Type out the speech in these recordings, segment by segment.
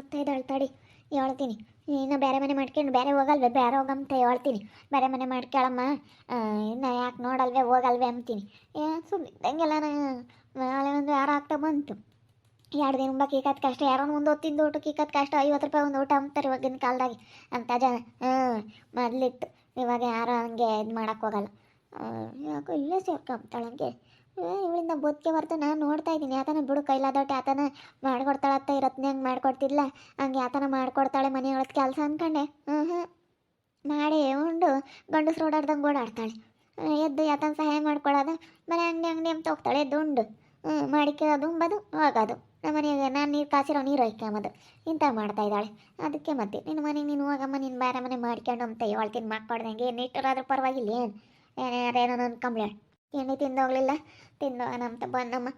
ಬತ್ತಾ ಇದ್ದಾಳೆ ತಡಿ ಹೇಳ್ತೀನಿ. ಇನ್ನು ಬೇರೆ ಮನೆ ಮಾಡ್ಕೊಂಡು ಬೇರೆ ಹೋಗಲ್ವೇ? ಬೇರೆ ಹೋಗಂತ ಹೇಳ್ತೀನಿ. ಬೇರೆ ಮನೆ ಮಾಡ್ಕೊಳಮ್ಮ ಇನ್ನು ಯಾಕೆ ನೋಡಲ್ವೇ, ಹೋಗಲ್ವೇ ಅಂತೀನಿ. ಏ ಸುಮ್ಮನಿದ್ದಂಗೆಲ್ಲ ನಾಳೆ ಒಂದು ಯಾರು ಆಗ್ತಾ ಬಂತು. ಎರಡು ದಿನ ಮುಂಬ ಕೀಕತ್ ಕಷ್ಟ, ಯಾರೋ ಒಂದು ಹೊತ್ತಿಂದ ಊಟ ಕೀಕತ್ ಕಷ್ಟ, ಐವತ್ತು ರೂಪಾಯಿ ಒಂದು ಊಟ ಅಂತಾರೆ ಇವಾಗಿನ ಕಾಲದಾಗೆ. ಅಂತ ಜನ ಹ್ಞೂ ಮೊದಲಿತ್ತು. ಇವಾಗ ಯಾರೋ ಹಂಗೆ ಇದು ಮಾಡೋಕ್ಕೋಗಲ್ಲ ಯಾಕೋ ಇಲ್ಲೇ ಸೇರ್ಕೊಂತಾಳೆ ಹಂಗೆ ಇವಳಿಂದ ಬದುಕೆ ಬರ್ತು ನಾನು ನೋಡ್ತಾ ಇದ್ದೀನಿ. ಯಾತನ ಬಿಡು ಕೈಲಾದೊಟ್ಟು ಯಾತನ ಮಾಡ್ಕೊಡ್ತಾಳತ್ತ ಇರತ್ನ ಹಂಗೆ ಮಾಡ್ಕೊಡ್ತಿಲ್ಲ ಹಂಗೆ ಯಾತನ ಮಾಡ್ಕೊಡ್ತಾಳೆ ಮನೆಯೊಳಗೆ ಕೆಲಸ ಅಂದ್ಕೊಂಡೆ ಹ್ಞೂ ಹ್ಞೂ ಮಾಡಿ, ಉಂಡು. ಗಂಡಸ್ರು ಓಡಾಡ್ದಂಗೆ ಓಡಾಡ್ತಾಳೆ. ಎದ್ದು ಯಾತನ ಸಹಾಯ ಮಾಡ್ಕೊಳ್ಳೋದು ಮನೆ ಅಂಗಡಿ ಅಂಗಡಿ ಅಂತ ಹೋಗ್ತಾಳೆ, ಎದ್ದು ಉಂಡು. ಹ್ಞೂ ಅದು, ಉಂಬದು, ಹೋಗೋದು. ನಮ್ಮ ಮನೆಗೆ ನಾನು ನೀರು ಕಾಸಿರೋ ನೀರು ಒಯ್ಕೊಂಬೋದು ಇಂಥ ಮಾಡ್ತಾ ಇದ್ದಾಳೆ. ಅದಕ್ಕೆ ಮತ್ತೆ ನಿನ್ನ ಮನೆ ನೀನು ಹೋಗಮ್ಮ, ನೀನು ಬೇರೆ ಮನೆ ಮಾಡ್ಕೊಂಡು ಅಂತ ಹೇಳ್ತೀನಿ ಮಾಡ್ಕೊಡ್ದಂಗೆ. ಏನು ಇಟ್ಟರಾದ್ರೂ ಪರವಾಗಿಲ್ಲ, ಏನು? ಏನೇನೋ ಅನ್ಕೊಂಬ್ಳ ಎಣ್ಣೆ ತಿಂದೋಗ್ಲಿಲ್ಲ ಅಂತ ಬಂದಮ್ಮ.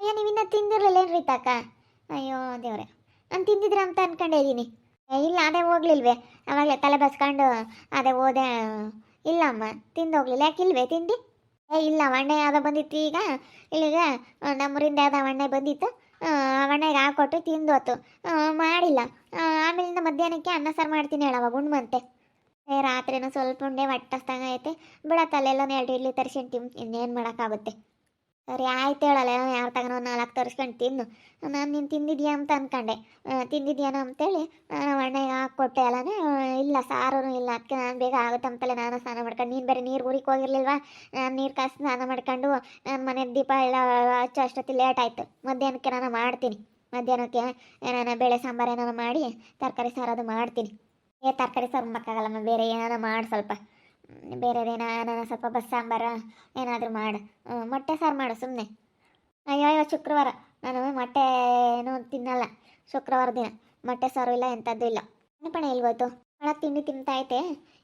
ಅಯ್ಯೋ ನೀವಿನ್ನ ತಿಂದಿರಲಿಲ್ಲ ಏನು ರೀತಾಕ ಅಯ್ಯೋ, ದೇವ್ರೆ. ನಾನು ತಿಂದಿದ್ರೆ ಅಂತ ಅನ್ಕೊಂಡಿದ್ದೀನಿ ಇಲ್ಲ, ಅದೇ ಹೋಗ್ಲಿಲ್ವೇ. ಅವಾಗಲೇ ತಲೆ ಬಸ್ಕೊಂಡು ಅದೇ ಹೋದೆ. ಇಲ್ಲಮ್ಮ ತಿಂದೋಗ್ಲಿಲ್ಲ ಯಾಕೆ ಇಲ್ವೇ ತಿಂಡಿ? ಏ, ಇಲ್ಲ, ವಣ್ಣೆ ಯಾವುದೋ ಬಂದಿತ್ತು ಈಗ. ಇಲ್ಲಿಗೆ ನಮ್ಮೂರಿಂದ ಯಾವುದೋ ವಣ್ಣೆ ಬಂದಿತ್ತು. ವಣ್ಣೆಗೆ ಹಾಕೊಟ್ಟು ತಿಂದು ಹೊತ್ತು ಮಾಡಿಲ್ಲ. ಆಮೇಲಿಂದ ಮಧ್ಯಾಹ್ನಕ್ಕೆ ಅನ್ನ ಸಾರು ಮಾಡ್ತೀನಿ ಹೇಳವಾಗ ಉಣ್ಮಂತೆ ಏ, ರಾತ್ರಿನೂ ಸ್ವಲ್ಪ ಉಂಡೆ ಹೊಟ್ಟಸ್ತಂಗ ಐತೆ. ಬಿಡತ್ತಲ್ಲೆಲ್ಲ ಎರಡು ಇಡ್ಲಿ ತರ್ಸ್ಕೊಂತೀನಿ ಇನ್ನೇನು ಮಾಡೋಕ್ಕಾಗುತ್ತೆ? ಸರಿ, ಆಯ್ತು ಹೇಳಲ್ಲ. ಯಾರು ತಗೊಂಡು ನಾಲ್ಕು ತರಿಸ್ಕೊಂಡು ತಿನ್ನು. ನಾನು ನೀನು ತಿಂದಿದ್ಯಾ ಅಂತ ಅನ್ಕೊಂಡೆ. ತಿಂದಿದ್ಯಾನ ಅಂತೇಳಿ ಒಣ್ಣೆಗೆ ಹಾಕ್ಕೊಟ್ಟೆ ಅಲ್ಲನೇ. ಇಲ್ಲ ಸಾರೂ ಇಲ್ಲ. ಅದಕ್ಕೆ ನಾನು ಬೇಗ ಆಗುತ್ತೆ ಅಂತಲೇ ನಾನು ಸ್ನಾನ ಮಾಡ್ಕೊಂಡು, ನೀನು ಬೇರೆ ನೀರು ಊರಿಗೆ ಹೋಗಿರ್ಲಿಲ್ವಾ? ನಾನು ನೀರು ಕಾಸು ಸ್ನಾನ ಮಾಡ್ಕೊಂಡು, ನಾನು ಮನೆ ದೀಪ ಎಲ್ಲ ಹಚ್ಚೋ ಅಷ್ಟೊತ್ತಿಗೆ ಲೇಟ್ ಆಯಿತು. ಮಧ್ಯಾಹ್ನಕ್ಕೆ ನಾನು ಮಾಡ್ತೀನಿ. ಮಧ್ಯಾಹ್ನಕ್ಕೆ ಏನಾನ ಬೇಳೆ ಸಾಂಬಾರು ಏನಾನ ಮಾಡಿ, ತರಕಾರಿ ಸಾರು ಅದು ಮಾಡ್ತೀನಿ. ಏ, ತರಕಾರಿ ಸಾರು ಮಾಡೋಕ್ಕಾಗಲ್ಲಮ್ಮ ಬೇರೆ ಏನಾರ ಮಾಡಿ ಸ್ವಲ್ಪ. ಬೇರೆ ಬೇರೆದೇನ ಸ್ವಲ್ಪ ಬಸ್ ಸಾಂಬಾರು ಏನಾದರೂ ಮಾಡು. ಮೊಟ್ಟೆ ಸಾರು ಮಾಡು ಸುಮ್ಮನೆ ಅಯ್ಯೋ ಅಯ್ಯೋ, ಶುಕ್ರವಾರ. ನಾನು ಮೊಟ್ಟೆ ಏನು ತಿನ್ನಲ್ಲ, ಶುಕ್ರವಾರ ದಿನ. ಮೊಟ್ಟೆ ಸಾರು ಇಲ್ಲ, ಎಂಥದ್ದು ಇಲ್ಲ. ಪಣ ಇಲ್ವತ್ತು ಒಳಗೆ ತಿಂಡಿ ತಿಂತಾಯ್ತೆ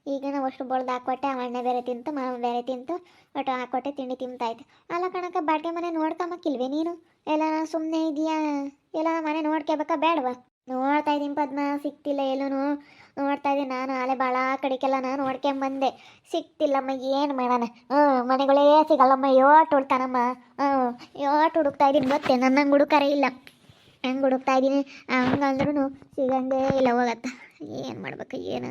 ಈಗ ನಾವು ಅಷ್ಟು ಬಳ್ದು ಹಾಕೊಟ್ಟೆ ಅಣ್ಣ ಬೇರೆ ತಿಂತು, ಮಾವ ಬೇರೆ ತಿಂತು, ಒಟ್ಟು ಹಾಕೊಟ್ಟೆ ತಿಂಡಿ ತಿಂತೈತೆ ಅಲ್ಲ ಕಣಕ ಬಾಡಿಗೆ ಮನೆ ನೋಡ್ಕೊಂಬಕ್ಕಿಲ್ವೇ ನೀನು? ಎಲ್ಲ ಸುಮ್ಮನೆ ಇದೆಯಾ? ಎಲ್ಲ ಮನೆ ನೋಡ್ಕೋಬೇಕಾ ಬೇಡವಾ ನೋಡ್ತಾ ಇದ್ದೀನಿ ಪದ್ಮ, ಸಿಕ್ತಿಲ್ಲ ಎಲ್ಲೂ ನೋಡ್ತಾ ಇದ್ದೀನಿ ನಾನು ಆಲೆ ಭಾಳ ಕಡೆಗೆಲ್ಲ ನಾನು ನೋಡ್ಕೊಂಬಂದೆ. ಸಿಕ್ತಿಲ್ಲಮ್ಮ, ಏನು ಮಾಡೋಣ? ಹ್ಞೂ, ಮನೆಗಳೇ ಸಿಗಲ್ಲಮ್ಮ ಯೋಟ್ ಹುಡ್ತಾನಮ್ಮ? ಹ್ಞೂ ಯೋಟ್ ಹುಡುಕ್ತಾ ಇದ್ದೀನಿ ನನ್ನ ನನ್ನಂಗೆ ಹುಡುಕಾರೆ ಇಲ್ಲ. ಹೆಂಗೆ ಹುಡುಕ್ತಾ ಇದ್ದೀನಿ ಹಂಗಂದ್ರೂ ಸಿಗಂಗೇ ಇಲ್ಲ ಹೋಗತ್ತ. ಏನು ಮಾಡ್ಬೇಕು, ಏನು?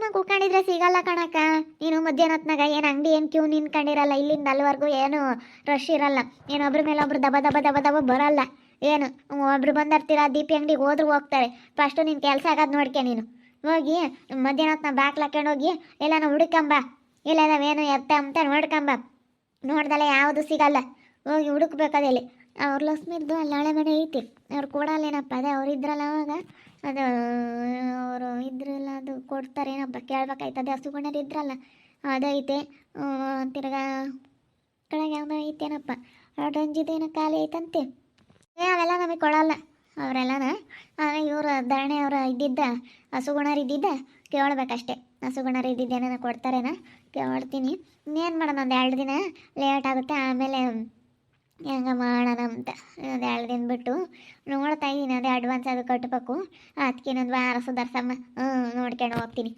ನಾವು ಕುತ್ಕೊಂಡಿದ್ರೆ ಸಿಗಲ್ಲ ಕಣಕ್ಕ. ನೀನು ಮಧ್ಯಾಹ್ನ ಹೊತ್ನಾಗ ಏನು ಅಂಗಡಿ ಏನು ಕ್ಯೂ ನಿನ್ಕೊಂಡಿರಲ್ಲ ಇಲ್ಲಿಂದ ಅಲ್ಲಿವರೆಗೂ ಏನು ರಶ್ ಇರಲ್ಲ. ಏನು ಒಬ್ರ ಮೇಲೆ ಒಬ್ರು ದಬ ದಬ ದಬ ದಬ ಬರಲ್ಲ. ಏನು ಒಬ್ರು ಬಂದಿರ್ತೀರ, ದೀಪಿ ಅಂಗಡಿಗೆ ಹೋದ್ರು ಹೋಗ್ತಾರೆ. ಫಸ್ಟು ನಿನ್ನ ಕೆಲಸ ಆಗೋದು ನೋಡ್ಕೆ ನೀನು. ಹೋಗಿ ಮಧ್ಯಾಹ್ನ ಹೊತ್ನ ಬಾಕ್ಲು ಹಾಕೊಂಡು ಹೋಗಿ, ಎಲ್ಲಾನ ಹುಡುಕಂಬ. ಇಲ್ಲದವೇನು ಎತ್ತ ಅಂತ ನೋಡ್ಕಂಬ. ನೋಡ್ದಲ್ಲ ಯಾವುದು ಸಿಗಲ್ಲ. ಹೋಗಿ ಹುಡುಕ್ಬೇಕದಲ್ಲಿ ಅವ್ರ ಲಸ್ಮಿದ್ದು ಅಲ್ಲಿ ಹಳೆ ಮನೆ ಐತಿ. ಅವ್ರು ಕೊಡಲ್ಲೇನಪ್ಪ, ಅದೇ ಅವ್ರು ಇದ್ರಲ್ಲ ಅವಾಗ. ಅದು, ಅವರು ಇದ್ರಲ್ಲ, ಅದು ಕೊಡ್ತಾರೇನಪ್ಪ ಕೇಳ್ಬೇಕಾಯ್ತದೆ ಹಸುಗುಣರು ಇದ್ರಲ್ಲ. ಅದೈತೆ. ತಿರ್ಗಾ, ಕೆಳಗೆ ಯಾವುದೋ ಐತೇನಪ್ಪ. ರಂಜಿದೇನೋ ಖಾಲಿ ಐತಂತೆ. ಏ, ಅವೆಲ್ಲ ನಮಗೆ ಕೊಡಲ್ಲ. ಅವರೆಲ್ಲನ ಇವರು ಧರಣಿ ಅವರ ಇದ್ದಿದ್ದ, ಹಸುಗುಣರು ಇದ್ದಿದ್ದ, ಕೇಳಬೇಕಷ್ಟೇ. ಹಸುಗುಣರು ಇದ್ದಿದ್ದೇನ ಕೊಡ್ತಾರೇನ ಕೇಳ್ತೀನಿ. ಇನ್ನೇನು ಮಾಡೋಣ, ಒಂದು ಎರಡು ದಿನ ಲೇಟ್ ಆಗುತ್ತೆ, ಆಮೇಲೆ ಹೆಂಗ ಮಾಡೋಣ ಅಂತ. ಒಂದು ಎರಡು ದಿನ ಬಿಟ್ಟು ನೋಡ್ತಾ ಇದ್ದೀನಿ, ಅದೇ ಅಡ್ವಾನ್ಸ್ ಅದು ಕಟ್ಟಬೇಕು ಅದಕ್ಕೆ ಇನ್ನೊಂದು ವಾರ ಸುಧಾರ್ಸಮ್ಮ. ಹ್ಞೂ ನೋಡ್ಕೊಂಡು ಹೋಗ್ತೀನಿ.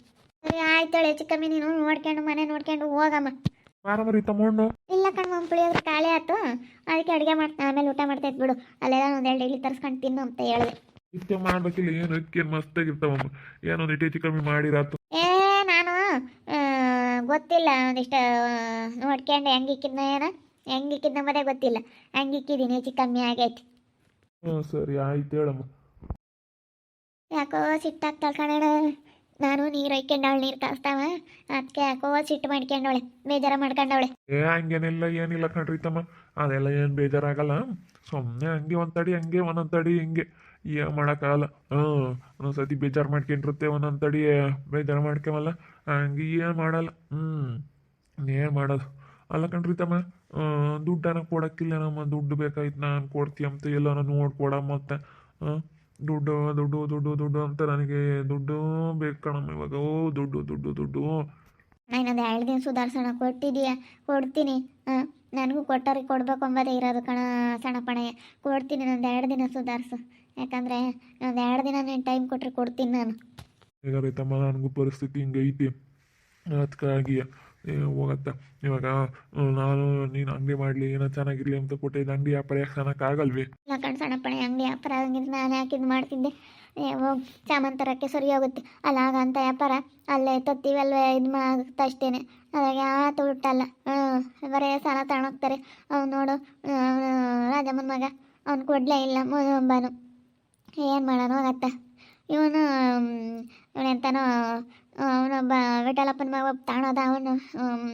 ಸರಿ ಆಯ್ತಾಳೆ ಹೆಚ್ಚು ಕಮ್ಮಿ ನೀನು ನೋಡ್ಕೊಂಡು, ಮನೆ ನೋಡ್ಕೊಂಡು ಹೋಗಮ್ಮ. ಮಾರಮರಿ ತಗೊಂಡು ಇಲ್ಲ ಕಣ್ಮ ಪುಳಿಯೋದ್ರ ಖಾಲಿ ಆಯ್ತು. ಅದಕ್ಕೆ ಅಡುಗೆ ಮಾಡ್ತಾ ಆಮೇಲೆ ಊಟ ಮಾಡ್ತೈತೆ ಬಿಡು ಅಲ್ಲೆಲ್ಲ ಒಂದೆರಡು ಇಲ್ಲಿ ತರ್ಸ್ಕೊಂಡು ತಿನ್ನು ಅಂತ ಹೇಳಿದೆ. ಇಷ್ಟೇ ಮಾಡ್ಬೇಕಿಲ್ಲ ಏನು ಅಕ್ಕಿ ಮಸ್ತಾಗಿರ್ತಾವಮ್ಮ ಏನೊಂದು ಇಟ್ಟು ಹೆಚ್ಚು ಕಮ್ಮಿ ಮಾಡಿರಾತು. ಏ ನಾನು ಗೊತ್ತಿಲ್ಲ. ಒಂದಿಷ್ಟು ನೋಡ್ಕೊಂಡು ಹೆಂಗಿಕ್ಕಿದ್ನ ಏನ? ಹೆಂಗಿಕ್ಕಿದ್ನ ಮದೇ ಗೊತ್ತಿಲ್ಲ. ಹೆಂಗಿಕ್ಕಿದ್ದೀನಿ ಹೆಚ್ಚು ಕಮ್ಮಿ ಆಗೈತಿ. ಹ್ಞೂ ಸರಿ ಆಯ್ತು ಹೇಳಮ್ಮ. ಯಾಕೋ ಸಿಟ್ಟಾಗ ಕಣಣ ನಾನು ನೀರು ಒಯ್ಕೊಂಡವಳೆ, ನೀರು ಕಾಸ್ತಾವ. ಅದಕ್ಕೆ ಯಾಕೋ ಸಿಟ್ಟು ಮಾಡ್ಕೊಂಡವಳೆ, ಬೇಜಾರ ಮಾಡ್ಕೊಂಡವಳೆ. ಏ, ಹಂಗೇನಿಲ್ಲ, ಏನಿಲ್ಲ ಕಣ್ರಿ ತಮ್ಮ. ಅದೆಲ್ಲ ಏನು ಬೇಜಾರಾಗಲ್ಲ. ಸುಮ್ಮನೆ ಹಂಗೆ ಒಂದು ತಡಿ ಹಂಗೆ ಒಂದೊಂದು ತಡಿ ಹಿಂಗೆ. ಏನು ಮಾಡೋಕ್ಕಾಗಲ್ಲ. ಹ್ಮ್ ಒಂದೊಂದು ಸತಿ ಬೇಜಾರು ಮಾಡ್ಕೊಂಡಿರುತ್ತೆ ಒಂದೊಂದು ತಡಿ ಬೇಜಾರು ಮಾಡ್ಕೊಂಬಲ್ಲ. ಹಂಗೆ ಏನು ಮಾಡಲ್ಲ. ಹ್ಞೂ, ಏನು ಮಾಡೋದು. ಅಲ್ಲ ಕಣ್ರಿ ತಮ್ಮ ದುಡ್ಡನ ಕೊಡಕ್ಕಿಲ್ಲ ನಮ್ಮ ದುಡ್ಡು ಬೇಕಾಯ್ತು. ನಾನು ಕೊಡ್ತೀಯ ಅಂತ ಎಲ್ಲ ನೋಡ್ಕೊಡ ಮತ್ತೆ. ಹ್ಮ್ ದುಡ್ಡು ದುಡ್ಡು ದುಡ್ಡು ದುಡ್ಡು ಅಂತ ನನಗೆ ದುಡ್ಡು ಬೇಕು ಕಣಮ್ಮ ಇವಾಗ. ಓ ದುಡ್ಡು ದುಡ್ಡು ದುಡ್ಡು. ಇನ್ನೊಂದು ಎರಡು ದಿನ ಸುಧಾರಿಸೋಣ ಕೊಟ್ಟಿದೀಯ? ಕೊಡ್ತೀನಿ. ಹಾಂ ನನಗೂ ಕೊಟ್ಟವ್ರಿಗೆ ಕೊಡ್ಬೇಕು ಅಂಬೋದೇ ಇರೋದು ಕಣ ಸಣ್ಣ ಪಣ ಕೊಡ್ತೀನಿ ನಂದು ಎರಡು ದಿನ ಸುಧಾರಿಸು. ಯಾಕಂದರೆ ನಂದು ಎರಡು ದಿನ ನೀನು ಟೈಮ್ ಕೊಟ್ಟರೆ ಕೊಡ್ತೀನಿ ನಾನು. ಈಗ ರೈತಮ್ಮ ನನಗೂ ಪರಿಸ್ಥಿತಿ ಹಿಂಗೈತಿ. ಅದಕ್ಕಾಗಿ ಹೋಗತ್ತ. ಇವಾಗ ನಾನು ನೀನು ಅಂಗಡಿ ಮಾಡಲಿ ಏನೋ ಚೆನ್ನಾಗಿರ್ಲಿ ಅಂತ ಕೊಟ್ಟಿದ್ದ ಅಂಗಡಿ ವ್ಯಾಪಾರ ಯಾಕೆ ಚೆನ್ನಾಗಾಗಲ್ವಿ ಇಲ್ಲ ಕಣ್ ಸಣ್ಣಪ್ಪಣೆ ಅಂಗಡಿ ವ್ಯಾಪಾರ ಹಂಗಿದ್ರೆ ನಾನು ಯಾಕಿದ್ ಮಾಡ್ತಿದ್ದೆ? ಏ, ಹೋಗ್ ಸಾಮಾನು ತರೋಕ್ಕೆ ಸರಿ ಹೋಗುತ್ತೆ. ಅಲ್ಲ ಆಗಂತ ವ್ಯಾಪಾರ ಅಲ್ಲೇ ತತ್ತೀವಲ್ವೇ ಇದು ಮಾಡ್ತಷ್ಟೇನೆ ಅದಾಗ ಯಾತು ಹುಟ್ಟಲ್ಲ ಹ್ಞೂ ಬರೀ ಸಾಲ ತಗೊಂಡೋಗ್ತಾರೆ. ಅವ್ನು ನೋಡು ರಾಜಮ್ಮನ ಮಗ ಅವ್ನು ಕೊಡಲೇ ಇಲ್ಲ ಮೊದಲೊಬ್ಬನು ಏನು ಮಾಡೋಣ ಹೋಗತ್ತ ಇವನು ಇವನೆಂತಾನೋ ಅವನೊಬ್ಬ ವಿಠಲಪ್ಪನ ಮಗ ತಾಣದ ಅವನು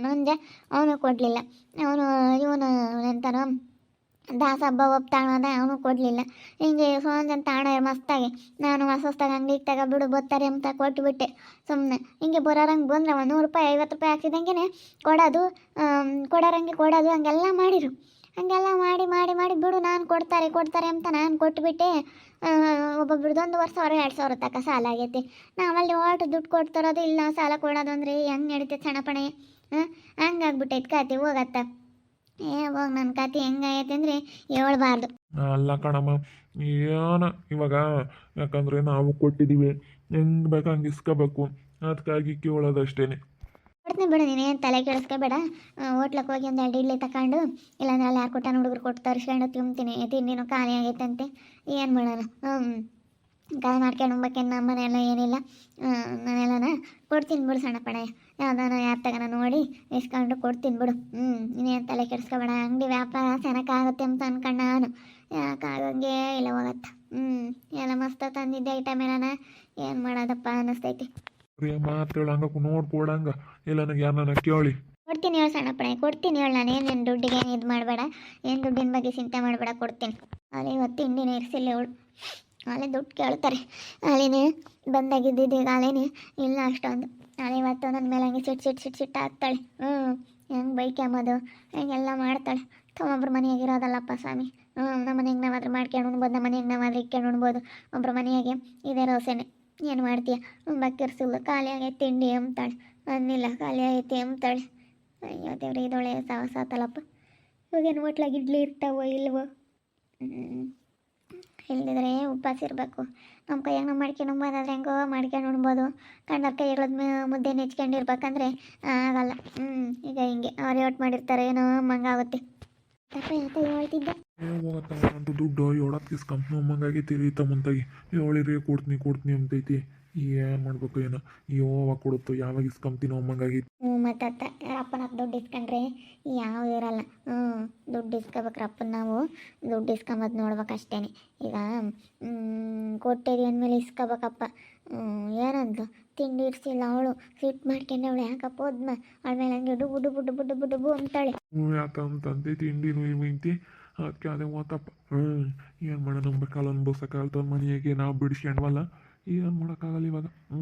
ಮುಂದೆ ಅವನು ಕೊಡಲಿಲ್ಲ. ಅವನು, ಇವನು ಎಂತಾನೋ ದಾಸ ಹಬ್ಬ ಒಬ್ಬ ತಾಣದ ಅವನು ಕೊಡಲಿಲ್ಲ. ಹಿಂಗೆ ಸೋಂಜನ್ ತಾಣ ಮಸ್ತಾಗಿ, ನಾನು ಹೊಸ ಅಂಗಡಿ ಅಂಗಡಿಗೆ ತಗೋ ಬಿಡು, ಬರ್ತಾರೆ ಅಂತ ಕೊಟ್ಬಿಟ್ಟೆ. ಸುಮ್ಮನೆ ಹಿಂಗೆ ಬರೋರಂಗೆ ಬಂದ್ರೆ ಒಂದು ನೂರು ರೂಪಾಯಿ, ಐವತ್ತು ರೂಪಾಯಿ ಹಾಕಿದಂಗೆ ಕೊಡೋದು ಕೊಡೋರಂಗೆ ಕೊಡೋದು, ಹಂಗೆಲ್ಲ ಮಾಡಿರು. ಹಂಗೆಲ್ಲ ಮಾಡಿ ಮಾಡಿ ಮಾಡಿ ಬಿಡು ನಾನು ಕೊಡ್ತಾರೆ ಕೊಡ್ತಾರೆ ಅಂತ ನಾನು ಕೊಟ್ಬಿಟ್ಟೆ. ಆ, ಒಬ್ಬೊಬ್ರದ್ದು ಒಂದು ವರ್ಷ ಸಾವಿರ ಎರಡು ಸಾವಿರ ತನಕ ಸಾಲ ಆಗೈತೆ. ನಾವಲ್ಲಿ ಒಟ್ಟು ದುಡ್ಡು ಕೊಡ್ತಾರೋದು ಇಲ್ಲ ಸಾಲ ಕೊಡೋದು ಅಂದರೆ ಹೆಂಗೆ ನಡೀತೈತೆ ಸಣ್ಣಪಣೆ? ಹಾಂ ಹಂಗಾಗ್ಬಿಟ್ಟೈತೆ ಕತೆ ಹೋಗತ್ತ. ಏ ಹೋಗ ನನ್ನ ಕತೆ ಹೆಂಗಾಗೈತೆ ಅಂದರೆ ಹೇಳ್ಬಾರ್ದು. ಅಲ್ಲ ಕಣಮ್ಮ ಏನ ಇವಾಗ? ಯಾಕಂದ್ರೆ ನಾವು ಕೊಟ್ಟಿದ್ದೀವಿ ಹೆಂಗೆ ಬೇಕು ಹಂಗೆ ಇಸ್ಕೋಬೇಕು. ಅದಕ್ಕಾಗಿ ಕೇಳೋದಷ್ಟೇನೆ. ಕೊಡ್ತೀನಿ ಬಿಡು ನೀನೇನು ತಲೆ ಕೆಡಿಸ್ಕೋಬೇಡ. ಹೋಟ್ಲಕ್ಕೆ ಹೋಗಿ ಒಂದು ಎರಡು ಇಡ್ಲಿ ತಗೊಂಡು ಇಲ್ಲಾಂದ್ರೆ ಅಲ್ಲಿ ಯಾರು ಕೊಟ್ಟಾನ ಹುಡುಗರು ಕೊಟ್ಟು ತರಿಸ್ಕೊಂಡು ತಿಂತೀನಿ. ತಿಂಡಿನೂ ಖಾಲಿ ಆಗೈತಂತೆ. ಏನು ಮಾಡೋಣ? ಹ್ಞೂ ಖಾಲಿ ಮಾಡ್ಕೊಂಡು ಉಂಬಕ್ಕೆ ನಮ್ಮ ಮನೆಯೆಲ್ಲ ಏನಿಲ್ಲ. ನಾನೆಲ್ಲನ ಕೊಡ್ತೀನಿ ಬಿಡು ಸಣ್ಣ ಪಡೆ ಯಾವ್ದಾನ ಯಾರು ತಗೋಣ ನೋಡಿ ಇಸ್ಕೊಂಡು ಕೊಡ್ತೀನಿ ಬಿಡು. ಹ್ಞೂ ನೀನೇನು ತಲೆ ಕೆಡಿಸ್ಕೋಬೇಡ. ಅಂಗಡಿ ವ್ಯಾಪಾರ ಚೆನ್ನಾಗಾಗುತ್ತೆ ಅಂತ ಅನ್ಕೊಂಡು ನಾನು. ಯಾಕಾಗಂಗೆ ಇಲ್ಲ ಹೋಗತ್ತ. ಹ್ಞೂ ಎಲ್ಲ ಮಸ್ತ ತಂದಿದ್ದೆ ಐಟಮ್ ಏನಾನ ಏನು ಮಾಡೋದಪ್ಪ ಅನ್ನಿಸ್ತೈತಿ. ಬರೀ ಮಾತ್ರ ಹಂಗ. ನೋಡ್ಕೊಡಂಗ ಇಲ್ಲ ನನಗೆ ಯಾರನ್ನ ಕೇಳಿ ಕೊಡ್ತೀನಿ ಹೇಳು ಸಣ್ಣಪ್ಪಣೆ ಕೊಡ್ತೀನಿ ಹೇಳು ನಾನು ಏನೇನು ದುಡ್ಡಿಗೆ ಏನು ಇದು ಮಾಡಬೇಡ, ಏನು ದುಡ್ಡಿನ ಬಗ್ಗೆ ಚಿಂತೆ ಮಾಡಬೇಡ, ಕೊಡ್ತೀನಿ. ಅಲ್ಲಿ ಇವತ್ತು ಹಿಂಡಿನ ಇರಿಸಿಲ್ಲ ಅವಳು. ಅಲ್ಲಿ ದುಡ್ಡು ಕೇಳ್ತಾರೆ. ಅಲ್ಲಿನೇ ಬಂದಾಗಿದ್ದಿದ್ದು ಈಗ ಅಲ್ಲೇನೆ ಇಲ್ಲ ಅಷ್ಟೊಂದು. ಅಲ್ಲಿ ಇವತ್ತು ನನ್ನ ಮೇಲೆ ಹಂಗೆ ಸಿಟ್ಟು ಸಿಟ್ಟು ಸಿಟ್ಟು ಸಿಟ್ಟು ಹಾಕ್ತಾಳೆ. ಹ್ಞೂ ಹೆಂಗೆ ಬೈಕ್ ಅಂಬೋದು ಹೆಂಗೆಲ್ಲ ಮಾಡ್ತಾಳೆ. ಮನೆಯಾಗೆ ಇರೋದಲ್ಲಪ್ಪ ಸ್ವಾಮಿ. ಹ್ಞೂ ನಮ್ಮ ಮನೆಗೆ ನಾವಾದ್ರೂ ಮಾಡ್ಕೊಂಡು ಉಣ್ಬೋದು ನಮ್ಮ ಮನೆಗೆ ನಾವಾದ್ರೂ ಇಕ್ಕೊಂಡು ಉಣ್ಬೋದು. ಒಬ್ಬರ ಮನೆಯಾಗೆ ಇದೇ ರೋಸೆನೆ. ಏನು ಮಾಡ್ತೀಯ? ಬಕ್ಕಿರ್ಸಿಲ್ಲ ಖಾಲಿ ಆಗೈತೆ, ತಿಂಡಿ ಅಂತಾಳೆ ಅನ್ನಿಲ್ಲ ಖಾಲಿ ಆಗೈತೆ ಅಂತಾಳೆ ಅಯ್ಯೋ ದೇವ್ರಿ ಇದೊಳೆ ಸಾಹಸ ಆತಲ್ಲಪ್ಪ. ಇವಾಗೇನು ಹೋಟ್ಲಾಗ ಇಡ್ಲಿ ಇರ್ತಾವೋ ಇಲ್ವೋ. ಇಲ್ದಿದ್ರೆ ಉಪವಾಸ ಇರಬೇಕು. ನಮ್ಮ ಕೈಯಾಗ ನಾವು ಮಾಡ್ಕೊಂಡು ಉಂಬೋದಾದ್ರೆ ಹೆಂಗೋ ಮಾಡ್ಕೊಂಡು ಉಣ್ಬೋದು. ಕಂಡವ್ರ ಕೈ ಇರೋದು ಮುದ್ದೆ ನೆಚ್ಕೊಂಡಿರ್ಬೇಕಂದ್ರೆ ಆಗಲ್ಲ. ಹ್ಞೂ ಈಗ ಹಿಂಗೆ ಅವ್ರು ಯೋಟ್ ಮಾಡಿರ್ತಾರೆ, ಏನೋ ಮಂಗಾಗುತ್ತೆ ತಪ್ಪ ಹೇಳ್ತಿದ್ದೆ. ಹೋಗತ್ತ ಅಂತ ದುಡ್ಡು ಏಳತ್ತು ಕಿಸ್ ಕಂಪ್ನಿ ಅಮ್ಮಂಗಾಗೈತಿ ರೀ ತಮ್ಮಂತಾಗಿ ಏಳಿರಿ ಕೊಡ್ತೀನಿ ಕೊಡ್ತೀನಿ ಅಂತೈತಿ. ಏನು ಮಾಡ್ಬೇಕು ಏನೋ? ಯಾವಾಗ ಕೊಡುತ್ತೋ? ಯಾವಾಗ ಇಸ್ಕೊಂತೀನೋ ಅಮ್ಮಂಗಾಗೈತಿ ಹ್ಞೂ ಮತ್ತು ಅತ್ತ ಅಪ್ಪನ ದುಡ್ಡು ಇಸ್ಕೊಂಡ್ರೆ? ಯಾವ ಇರಲ್ಲ. ಹ್ಞೂ ದುಡ್ಡು ಇಸ್ಕೋಬೇಕ್ರ ಅಪ್ಪನ ನಾವು. ದುಡ್ಡು ಇಸ್ಕೊಂಬದು ನೋಡ್ಬೇಕು ಅಷ್ಟೇನೆ. ಈಗ ಕೊಟ್ಟಿದ್ವಿ ಅಂದಮೇಲೆ ಇಸ್ಕೋಬೇಕಪ್ಪ. ಏನಂತ ತಿಂಡಿ ಇಡ್ಸಿಲ್ಲ ಅವಳು. ಸಿಟ್ಟು ಮಾಡ್ಕೊಂಡು ಅವಳು. ಯಾಕಪ್ಪ ಹೋದ್ಮ ಅವಳ ಮೇಲೆ ಹಂಗೆ ಡುಬು ಡುಬು ಡುಬು ಡುಬು ಡುಬು ಅಂತಾಳೆ. ಹ್ಞೂ ತಿಂಡಿನೂ ಇವಂತಿ ಅದಕ್ಕೆ ಅದೇ ಹ್ಞೂ ಏನು ಮಾಡೋಣ ನಮ್ಮ ಕಾಲ ಅನ್ಭವ್ಸಕ್ಕಾಗಲ್ತ ಮನೆಯಾಗೆ ನಾವು ಬಿಡಿಸ್ಕೊಂಡ್ವಲ್ಲ ಏನು ಮಾಡೋಕ್ಕಾಗಲ್ಲ ಇವಾಗ. ಹ್ಞೂ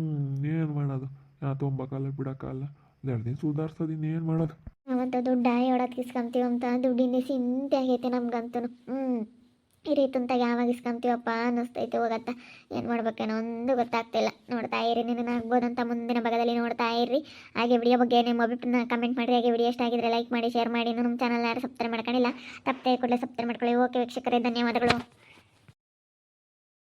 ಏನು ಮಾಡೋದು? ಯಾ ತೊಂಬಕ್ಕಾಗಲ್ಲ ಬಿಡೋಕ್ಕಾಗಲ್ಲ ಎರಡು ದಿನ ಸುಧಾರ್ಸೋದು ಇನ್ನೇನು ಮಾಡೋದು? ನಾವಂತ ದುಡ್ಡು ಹೊಡೋದು ಇಸ್ಕೊಂತೀವಂತ ಅಂತ ದುಡ್ಡಿಂದ ಚಿಂತೆ ಆಗೈತೆ ನಮ್ಗಂತೂ ಹ್ಞೂ ಈ ರೀತಿ ಅಂತ ಯಾವಾಗ ಇಸ್ಕೊಂತೀವಪ್ಪ ಅನ್ನಿಸ್ತೈತೆ, ಹೋಗತ್ತ. ಏನು ಮಾಡ್ಬೇಕೇನೋ ಒಂದು ಗೊತ್ತಾಗ್ತಿಲ್ಲ. ನೋಡ್ತಾ ಇರಿ ನಿನ್ನ ಆಗ್ಬೋದಂತ ಮುಂದಿನ ಭಾಗದಲ್ಲಿ ನೋಡ್ತಾ ಇರ್ರಿ ಹಾಗೆ ವಿಡಿಯೋ ಬಗ್ಗೆ ನಿಮ್ಮ ಅಭಿಪ್ರಾಯ ಕಮೆಂಟ್ ಮಾಡಿ ಹಾಗೆ ವಿಡಿಯೋ ಇಷ್ಟ ಆಗಿದ್ರೆ ಲೈಕ್ ಮಾಡಿ ಶೇರ್ ಮಾಡಿ. ನಮ್ಮ ಚಾನಲ್ ಯಾರು ಸಬ್ಸ್ಕ್ರೈಬ್ ಮಾಡ್ಕೊಂಡಿಲ್ಲ, ತಪ್ಪದೆ ಕೂಡಲೇ ಸಬ್ಸ್ಕ್ರೈಬ್ ಮಾಡ್ಕೊಳ್ಳಿ. ಓಕೆ ವೀಕ್ಷಕರೇ, ಧನ್ಯವಾದಗಳು.